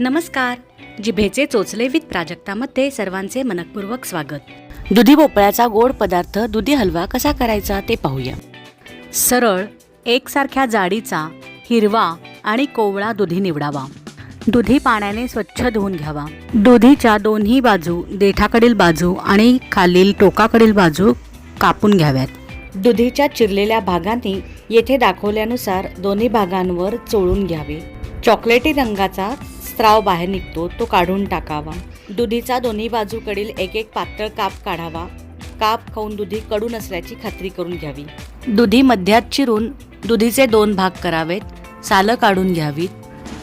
नमस्कार. जिभेचे चोचले विथ प्राजक्तामध्ये सर्वांचे मनपूर्वक स्वागत. दुधी भोपळ्याचा गोड पदार्थ दुधी हलवा कसा करायचा ते पाहूया. सरळ एकसारख्या जाडीचा हिरवा आणि कोवळा दुधी निवडावा. दुधी पाण्याने स्वच्छ धुवून घ्यावा. दुधीच्या दोन्ही बाजू देठाकडील बाजू आणि खालील टोकाकडील बाजू कापून घ्याव्यात. दुधीच्या चिरलेल्या भागांनी येथे दाखवल्यानुसार दोन्ही भागांवर चोळून घ्यावे. चॉकलेटी रंगाचा स्त्राव बाहेर निघतो तो काढून टाकावा. दुधीचा दोन्ही बाजूकडील एक एक पातळ काप काढावा. काप खाऊन दुधी कडू नसल्याची खात्री करून घ्यावी. दुधी मध्यात चिरून दुधीचे दोन भाग करावेत. सालं काढून घ्यावीत.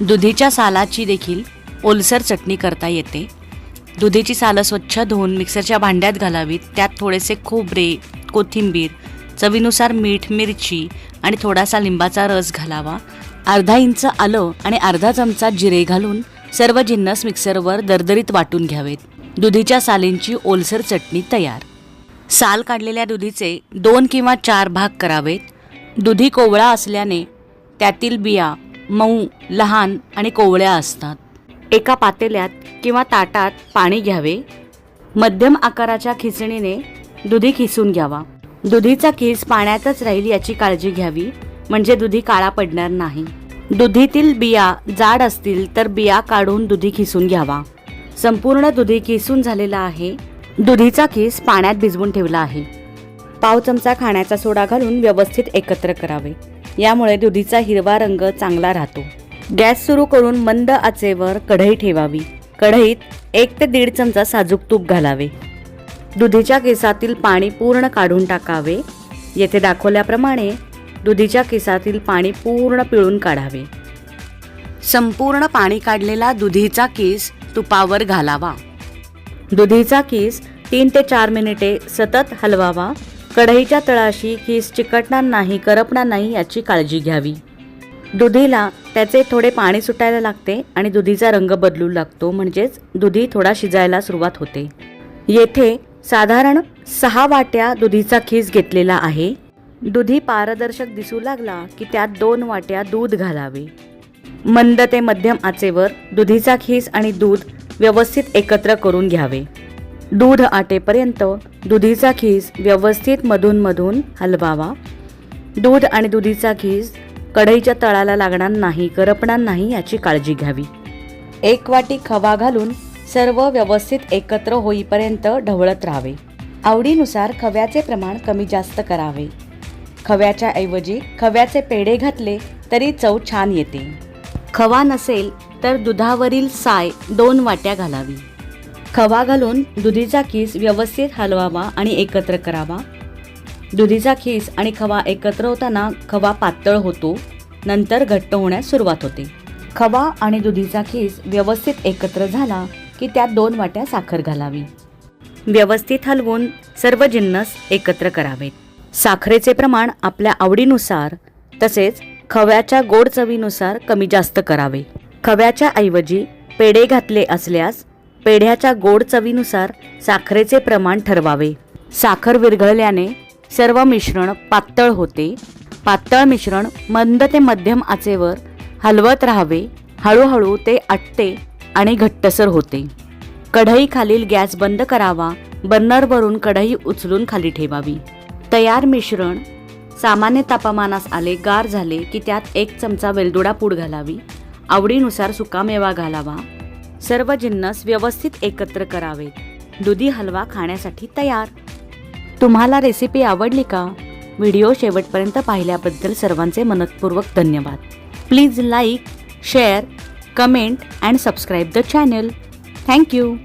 दुधीच्या सालाची देखील ओलसर चटणी करता येते. दुधीची सालं स्वच्छ धुवून मिक्सरच्या भांड्यात घालावीत. त्यात थोडेसे खोबरे कोथिंबीर चवीनुसार मीठ मिरची आणि थोडासा लिंबाचा रस घालावा. अर्धा इंच आलं आणि अर्धा चमचा जिरे घालून सर्व जिन्नस मिक्सरवर दरदरीत वाटून घ्यावेत. दुधीच्या सालींची ओलसर चटणी तयार. साल काढलेल्या दुधीचे दोन किंवा चार भाग करावेत. दुधी कोवळा असल्याने त्यातील बिया मऊ लहान आणि कोवळ्या असतात. एका पातेल्यात किंवा ताटात पाणी घ्यावे. मध्यम आकाराच्या खिचणीने दुधी खिसून घ्यावा. दुधीचा खिस पाण्यातच राहील याची काळजी घ्यावी म्हणजे दुधी काळा पडणार नाही. दुधीतील बिया जाड असतील तर बिया काढून दुधी खिसून घ्यावा. संपूर्ण दुधी किसून झालेला आहे. दुधीचा किस पाण्यात भिजवून ठेवला आहे. पाव चमचा खाण्याचा सोडा घालून व्यवस्थित एकत्र करावे. यामुळे दुधीचा हिरवा रंग चांगला राहतो. गॅस सुरू करून मंद आचेवर कढई ठेवावी. कढईत एक ते दीड चमचा साजूक तूप घालावे. दुधीच्या केसातील पाणी पूर्ण काढून टाकावे. येथे दाखवल्याप्रमाणे दुधीच्या केसातील पाणी पूर्ण पिळून काढावे. संपूर्ण पाणी काढलेला दुधीचा केस तुपावर घालावा. दुधीचा केस तीन ते चार मिनिटे सतत हलवावा. कढईच्या तळाशी केस चिकटणार नाही करपणार नाही याची काळजी घ्यावी. दुधीला त्याचे थोडे पाणी सुटायला लागते आणि दुधीचा रंग बदलू लागतो म्हणजेच दुधी थोडा शिजायला सुरुवात होते. येथे साधारण सहा वाट्या दुधीचा खीस घेतलेला आहे. दुधी पारदर्शक दिसू लागला की त्यात दोन वाट्या दूध घालावे. मंद ते मध्यम आचेवर दुधीचा खीस आणि दूध व्यवस्थित एकत्र करून घ्यावे. दूध आटेपर्यंत दुधीचा खीस व्यवस्थित मधून मधून हलवावा. दूध आणि दुधीचा खीस कढईच्या तळाला लागणार नाही करपणार नाही याची काळजी घ्यावी. एक वाटी खवा घालून सर्व व्यवस्थित एकत्र होईपर्यंत ढवळत राहावे. आवडीनुसार खव्याचे प्रमाण कमी जास्त करावे. खव्याच्या ऐवजी खव्याचे पेढे घातले तरी चव छान येते. खवा नसेल तर दुधावरील साय दोन वाट्या घालावी. खवा घालून दुधीचा खीस व्यवस्थित हलवावा आणि एकत्र करावा. दुधीचा खीस आणि खवा एकत्र होताना खवा पातळ होतो नंतर घट्ट होण्यास सुरुवात होते. खवा आणि दुधीचा खीस व्यवस्थित एकत्र झाला की त्यात दोन वाट्या साखर घालावी. व्यवस्थित हलवून सर्व जिन्नस एकत्र करावेत. साखरेचे प्रमाण आपल्या आवडीनुसार तसेच खव्याच्या गोड चवीनुसार कमी जास्त करावे. खव्याच्या ऐवजी पेढे घातले असल्यास पेढ्याच्या गोड चवीनुसार साखरेचे प्रमाण ठरवावे. साखर विरघळल्याने सर्व मिश्रण पातळ होते. पातळ मिश्रण मंद ते मध्यम आचेवर हलवत राहावे हळूहळू ते आटते आणि घट्टसर होते. कढईखालील गॅस बंद करावा बर्नरवरून कढई उचलून खाली ठेवावी. तयार मिश्रण सामान्य तापमानास आले गार झाले की त्यात एक चमचा वेलदोडा पूड घालावी. आवडीनुसार सुकामेवा घालावा. सर्व जिन्नस व्यवस्थित एकत्र करावे. दुधी हलवा खाण्यासाठी तयार. तुम्हाला रेसिपी आवडली का? व्हिडिओ शेवटपर्यंत पाहिल्याबद्दल सर्वांचे मनपूर्वक धन्यवाद. Please like share comment and subscribe the channel thank you